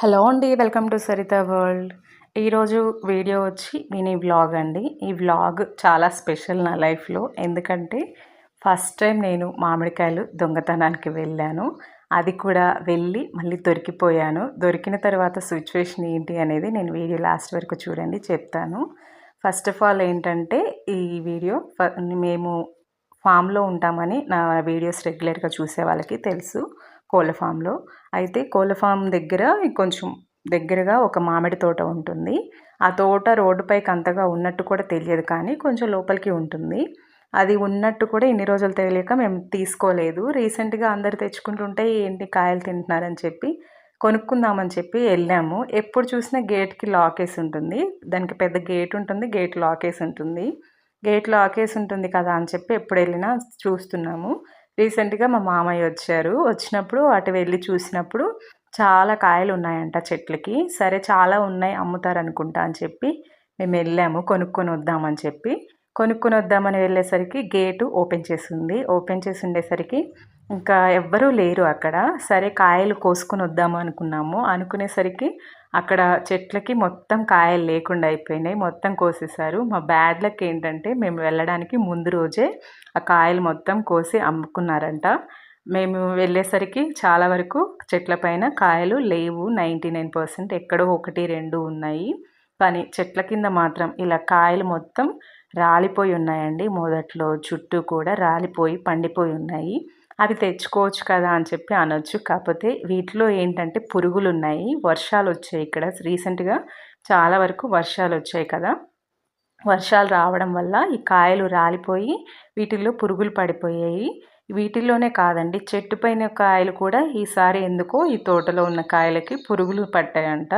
Hello అండి welcome to Saritha world. ఈరోజు video వచ్చి మినీ వ్లాగ్ అండి. ఈ వ్లాగ్ చాలా స్పెషల్ నా లైఫ్లో. ఎందుకంటే ఫస్ట్ టైం నేను మామిడికాయలు దొంగతనానికి వెళ్ళాను. అది కూడా వెళ్ళి మళ్ళీ దొరికిపోయాను. దొరికిన తర్వాత సిచ్యువేషన్ ఏంటి అనేది నేను వీడియో లాస్ట్ వరకు చూడండి చెప్తాను. ఫస్ట్ ఆఫ్ ఆల్ ఏంటంటే ఈ వీడియో మేము ఫామ్లో ఉంటామని నా వీడియోస్ రెగ్యులర్గా చూసే వాళ్ళకి తెలుసు. కోళ్ళ ఫామ్లో అయితే కోళ్ళ ఫామ్ దగ్గర కొంచెం దగ్గరగా ఒక మామిడి తోట ఉంటుంది. ఆ తోట రోడ్డుపైకి అంతగా ఉన్నట్టు కూడా తెలియదు కానీ కొంచెం లోపలికి ఉంటుంది. అది ఉన్నట్టు కూడా ఇన్ని రోజులు తెలియక మేము తీసుకోలేదు. రీసెంట్గా అందరు తెచ్చుకుంటుంటే ఏంటి కాయలు తింటున్నారని చెప్పి కొనుక్కుందామని చెప్పి వెళ్ళాము. ఎప్పుడు చూసినా గేట్కి లాక్ వేసి ఉంటుంది. దానికి పెద్ద గేట్ ఉంటుంది. గేట్ లాక్ వేసి ఉంటుంది. గేట్ లాక్ వేసి ఉంటుంది కదా అని చెప్పి ఎప్పుడు వెళ్ళినా చూస్తున్నాము. రీసెంట్గా మా మామయ్య వచ్చారు. వచ్చినప్పుడు అటు వెళ్ళి చూసినప్పుడు చాలా కాయలు ఉన్నాయంట చెట్లకి. సరే చాలా ఉన్నాయి అమ్ముతారు అనుకుంటా అని చెప్పి మేము వెళ్ళాము. కొనుక్కొని వద్దామని చెప్పి. కొనుక్కొని వద్దామని వెళ్ళేసరికి గేటు ఓపెన్ చేసింది. ఓపెన్ చేసి ఉండేసరికి ఇంకా ఎవ్వరూ లేరు అక్కడ. సరే కాయలు కోసుకొని వద్దాము అనుకున్నాము. అనుకునేసరికి అక్కడ చెట్లకి మొత్తం కాయలు లేకుండా అయిపోయినాయి మొత్తం కోసేసారు మా బ్యాడ్ లక్ ఏంటంటే మేము వెళ్ళడానికి ముందు రోజే ఆ కాయలు మొత్తం కోసి అమ్ముకున్నారంట. మేము వెళ్ళేసరికి చాలా వరకు చెట్ల పైన కాయలు లేవు. నైంటీ నైన్ పర్సెంట్ ఎక్కడో ఒకటి రెండు ఉన్నాయి. కానీ చెట్ల కింద మాత్రం ఇలా కాయలు మొత్తం రాలిపోయి ఉన్నాయండి. మొదట్లో చుట్టూ కూడా రాలిపోయి పండిపోయి ఉన్నాయి. అవి తెచ్చుకోవచ్చు కదా అని చెప్పి అనొచ్చు. కాకపోతే వీటిలో ఏంటంటే పురుగులు ఉన్నాయి వర్షాలు వచ్చాయి ఇక్కడ. రీసెంట్గా చాలా వరకు వర్షాలు వచ్చాయి కదా. వర్షాలు రావడం వల్ల ఈ కాయలు రాలిపోయి వీటిల్లో పురుగులు పడిపోయాయి. వీటిల్లోనే కాదండి చెట్టు పైన కాయలు కూడా ఈసారి ఎందుకో ఈ తోటలో ఉన్న కాయలకి పురుగులు పట్టాయంట.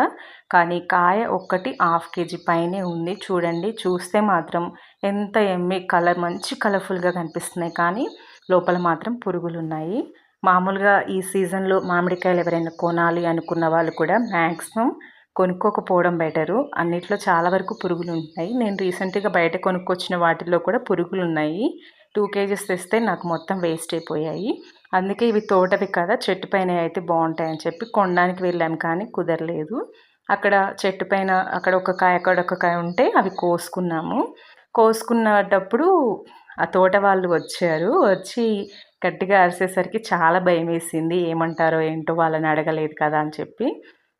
కానీ కాయ ఒక్కటి హాఫ్ కేజీ పైనే ఉంది. చూడండి చూస్తే మాత్రం ఎంత ఎమ్మి కలర్ మంచి కలర్ఫుల్గా కనిపిస్తున్నాయి. కానీ లోపల మాత్రం పురుగులు ఉన్నాయి మామూలుగా ఈ సీజన్లో మామిడికాయలు ఎవరైనా కొనాలి అనుకున్న వాళ్ళు కూడా మ్యాక్సిమం కొనుక్కోకపోవడం బెటరు. అన్నిట్లో చాలా వరకు పురుగులు ఉంటాయి నేను రీసెంట్గా బయట కొనుక్కొచ్చిన వాటిల్లో కూడా పురుగులు ఉన్నాయి టూ కేజీస్ తెస్తే నాకు మొత్తం వేస్ట్ అయిపోయాయి. అందుకే ఇవి తోటవి కదా చెట్టు పైన అయితే బాగుంటాయని చెప్పి కొనడానికి వెళ్ళాము కానీ కుదరలేదు. అక్కడ చెట్టు పైన అక్కడ ఒక కాయ అక్కడ ఒక కాయ ఉంటే అవి కోసుకున్నాము. కోసుకున్నటప్పుడు ఆ తోట వాళ్ళు వచ్చారు. వచ్చి గట్టిగా అరిసేసరికి చాలా భయం వేసింది ఏమంటారో ఏంటో వాళ్ళని అడగలేదు కదా అని చెప్పి.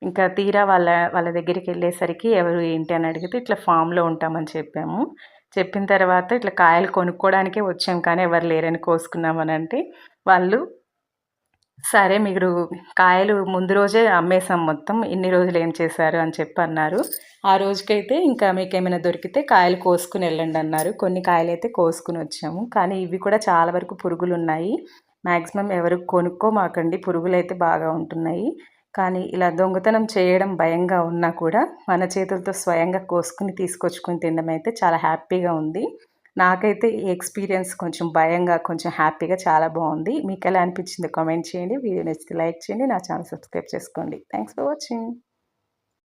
ఇంకా తీరా వాళ్ళ వాళ్ళ దగ్గరికి వెళ్ళేసరికి ఎవరు ఏంటి అని అడిగితే ఇట్లా ఫామ్లో ఉంటామని చెప్పాము. చెప్పిన తర్వాత ఇట్లా కాయలు కొనుక్కోవడానికే వచ్చాం కానీ ఎవరు లేరని కోసుకున్నామని అంటే వాళ్ళు సరే మీరు కాయలు ముందు రోజే అమ్మేసాం మొత్తం. ఇన్ని రోజులు ఏం చేశారు అని చెప్పి అన్నారు. ఆ రోజుకైతే ఇంకా మీకు ఏమైనా దొరికితే కాయలు కోసుకుని వెళ్ళండి అన్నారు. కొన్ని కాయలు అయితే కోసుకుని వచ్చాము. కానీ ఇవి కూడా చాలా వరకు పురుగులు ఉన్నాయి మ్యాక్సిమం ఎవరు కొనుక్కోమాకండి. పురుగులు అయితే బాగా ఉంటున్నాయి. కానీ ఇలా దొంగతనం చేయడం భయంగా ఉన్నా కూడా మన చేతులతో స్వయంగా కోసుకుని తీసుకొచ్చుకొని తినడం అయితే చాలా హ్యాపీగా ఉంది. నాకైతే ఈ ఎక్స్పీరియన్స్ కొంచెం భయంగా కొంచెం హ్యాపీగా చాలా బాగుంది. మీకు ఎలా అనిపించింది కామెంట్ చేయండి. వీడియో నచ్చితే లైక్ చేయండి. నా ఛానల్ సబ్స్క్రైబ్ చేసుకోండి. Thanks for watching.